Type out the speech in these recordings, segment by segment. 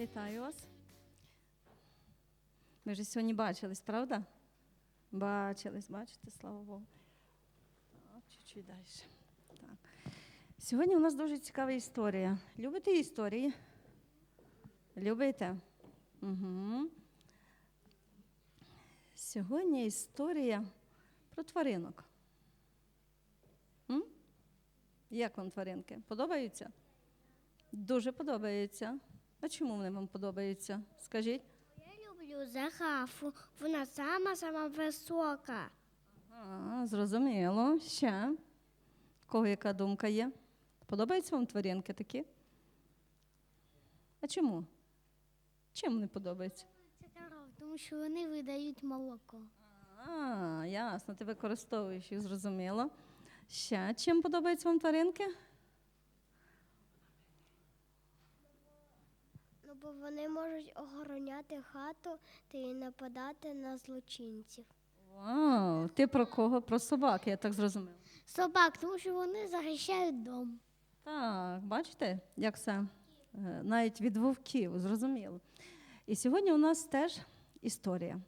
Вітаю вас. Ми вже сьогодні бачились, правда? Бачились, бачите, слава Богу. Чуть-чуть далі. Сьогодні у нас дуже цікава історія. Любите історії? Любите? Угу. Сьогодні історія про тваринок. М? Як вам тваринки? Подобаються? Дуже подобаються. А чому вони вам подобаються? Скажіть. Я люблю загафу. Вона сама-сама висока. А, зрозуміло. Ще. Кого яка думка є? Подобаються вам тваринки такі? А чому? Чим не подобається? Це коров, тому що вони видають молоко. А, ясно, ти використовуєш їх, зрозуміло. Ще чим подобаються вам тваринки? Ну, бо вони можуть охороняти хату та й нападати на злочинців. Вау, ти про кого? Про собак, я так зрозуміла. Собак, тому що вони захищають дом. Так, бачите, як все е, навіть від вовків, зрозуміло. І сьогодні у нас теж історія.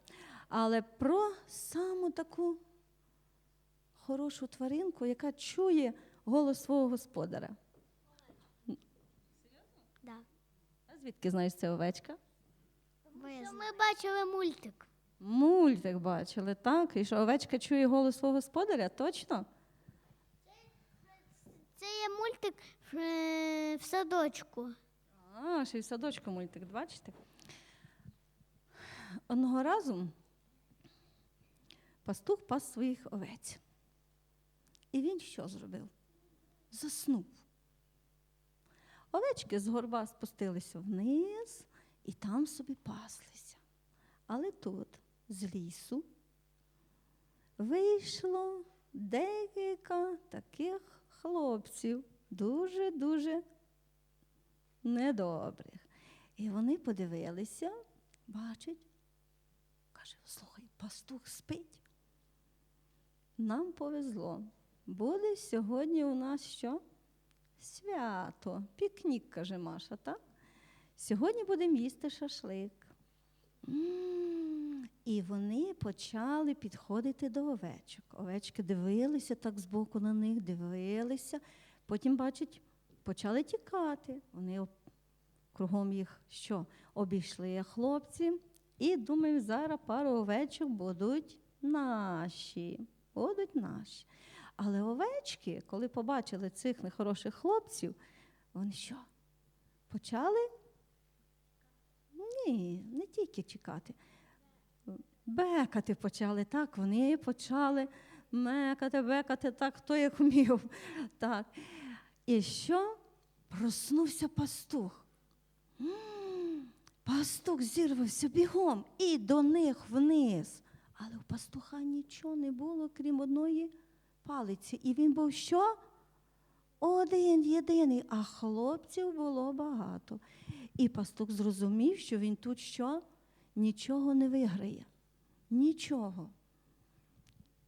Але про саму таку хорошу тваринку, яка чує голос свого господаря. Да. А звідки знаєш це овечка? Що ми бачили мультик. Мультик бачили, так? І що овечка чує голос свого господаря? Точно? Це є мультик е, в садочку. А, ще й в садочку мультик, бачите? Одного разу пастух пас своїх овець. І він що зробив? Заснув. Овечки з горба спустилися вниз і там собі паслися. Але тут, з лісу, вийшло декілька таких хлопців, дуже-дуже недобрих. І вони подивилися, бачать, каже, слухай, пастух спить. Нам повезло. Буде сьогодні у нас що? Свято. Пікнік, каже Маша, так? Сьогодні будемо їсти шашлик. І вони почали підходити до овечок. Овечки дивилися так збоку на них, дивилися. Потім, бачать, почали тікати. Вони кругом їх що? Обійшли хлопці. І думаю, зараз пару овечок будуть наші. Будуть наші. Але овечки, коли побачили цих нехороших хлопців, вони що? Почали? Ні, не тільки чекати. Бекати почали, так, вони почали мекати, бекати, так, хто як вмів. Так. І що? Проснувся пастух. Пастух зірвався бігом і до них вниз. Але у пастуха нічого не було, крім одної палиці. І він був що? Один єдиний, а хлопців було багато. І пастух зрозумів, що він тут що? Нічого не виграє. Нічого.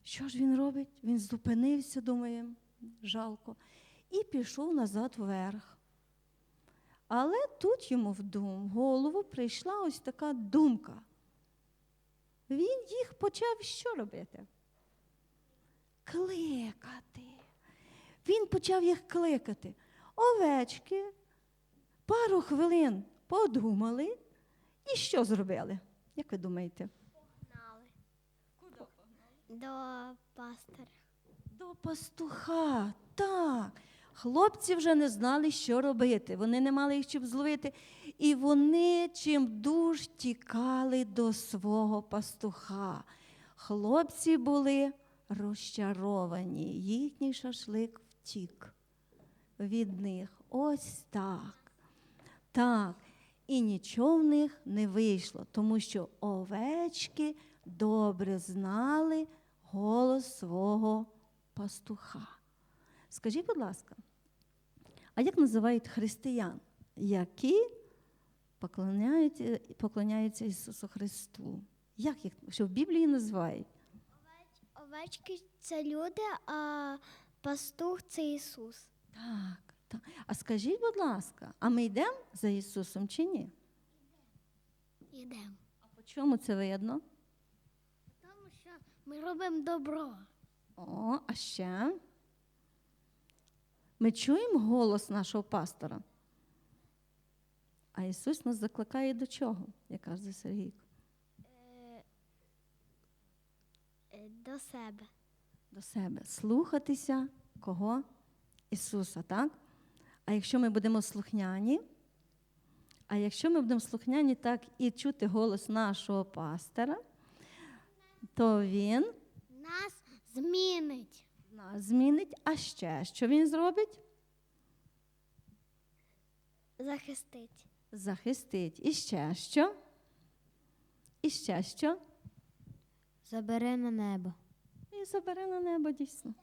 Що ж він робить? Він зупинився, думає, жалко, і пішов назад вверх. Але тут йому в дум, в голову прийшла ось така думка. Він їх почав що робити? Кликати. Він почав їх кликати. Овечки пару хвилин подумали і що зробили? Як ви думаєте? Погнали. До пастора. До пастуха, так. Хлопці вже не знали, що робити. Вони не мали їх чим зловити. І вони чим дуж тікали до свого пастуха. Хлопці були розчаровані. Їхній шашлик втік від них. Ось так. Так. І нічого в них не вийшло, тому що овечки добре знали голос свого пастуха. Скажіть, будь ласка, а як називають християн, які поклоняються, поклоняються Ісусу Христу? Як їх що в Біблії називають? Овечки це люди, а пастух це Ісус. Так, так. А скажіть, будь ласка, а ми йдемо за Ісусом чи ні? йдемо. А по чому це видно? Тому що ми робимо добро. О, а ще ми чуємо голос нашого пастора. А Ісус нас закликає до чого, як каже Сергійко? Е, До себе. До себе. Слухатися кого? Ісуса, так? А якщо ми будемо слухняні, а якщо ми будемо слухняні так і чути голос нашого пастора, то Він Нас змінить. нас змінить. А ще що він зробить? Захистить. захистить. І ще що? І ще що? Забере на небо. І забере на небо дійсно.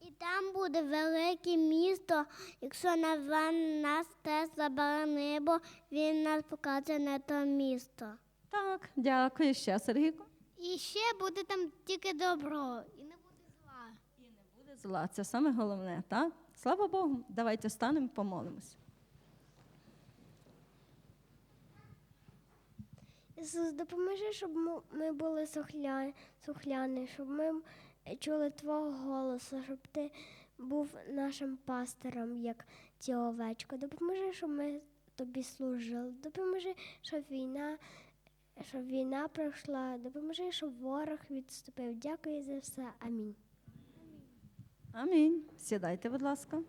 І там буде велике місто, якщо на нас теж забере небо, він нас покаже на то місто. Так, дякую ще, Сергійко. І ще буде там тільки добро, і не буде зла. І не Буде зла, це саме головне, так? Слава Богу, давайте станемо і помолимось. Ісус, допоможи, щоб ми були сухляні, сухляні, щоб ми чули Твого голосу, щоб ти був нашим пастором, як ті овечки. Допоможи, щоб ми тобі служили. Допоможи, щоб війна, щоб війна пройшла, допоможи, щоб ворог відступив. Дякую за все. Амінь. Амінь. Сідайте, будь ласка.